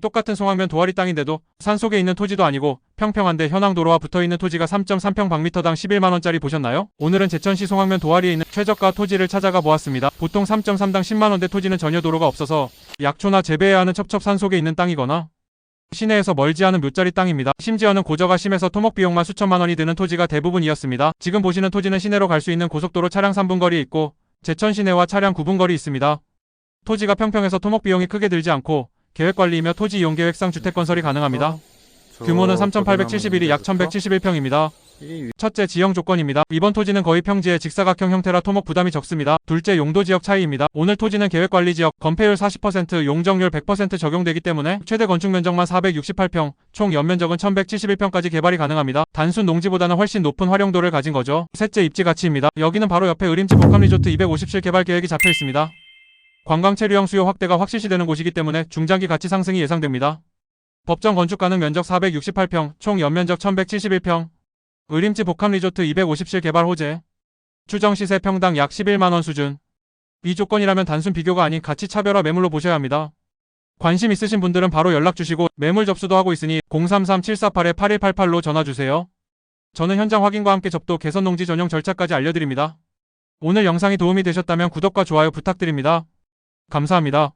똑같은 송악면 도화리 땅인데도 산속에 있는 토지도 아니고 평평한데 현황도로와 붙어있는 토지가 3.3평 방미터당 11만원짜리 보셨나요? 오늘은 제천시 송악면 도화리에 있는 최저가 토지를 찾아가 보았습니다. 보통 3.3당 10만원대 토지는 전혀 도로가 없어서 약초나 재배해야 하는 첩첩 산 속에 있는 땅이거나 시내에서 멀지 않은 묘자리 땅입니다. 심지어는 고저가 심해서 토목 비용만 수천만 원이 드는 토지가 대부분이었습니다. 지금 보시는 토지는 시내로 갈 수 있는 고속도로 차량 3분 거리에 있고 제천 시내와 차량 9분 거리 있습니다. 토지가 평평해서 토목 비용이 크게 들지 않고 계획관리이며 토지 이용 계획상 주택 건설이 가능합니다. 규모는 3,871이 약 1,171평입니다. 첫째 지형 조건입니다. 이번 토지는 거의 평지의 직사각형 형태라 토목 부담이 적습니다. 둘째 용도 지역 차이입니다. 오늘 토지는 계획관리 지역, 건폐율 40%, 용적률 100% 적용되기 때문에 최대 건축 면적만 468평, 총 연면적은 1171평까지 개발이 가능합니다. 단순 농지보다는 훨씬 높은 활용도를 가진 거죠. 셋째 입지 가치입니다. 여기는 바로 옆에 의림지 복합 리조트 250실 개발 계획이 잡혀 있습니다. 관광 체류형 수요 확대가 확실시되는 곳이기 때문에 중장기 가치 상승이 예상됩니다. 법정 건축 가능 면적 468평, 총 연면적 1171평, 의림지 복합 리조트 250실 개발 호재. 추정 시세 평당 약 11만원 수준. 이 조건이라면 단순 비교가 아닌 가치 차별화 매물로 보셔야 합니다. 관심 있으신 분들은 바로 연락 주시고 매물 접수도 하고 있으니 033-748-8188로 전화 주세요. 저는 현장 확인과 함께 접도 개선 농지 전용 절차까지 알려드립니다. 오늘 영상이 도움이 되셨다면 구독과 좋아요 부탁드립니다. 감사합니다.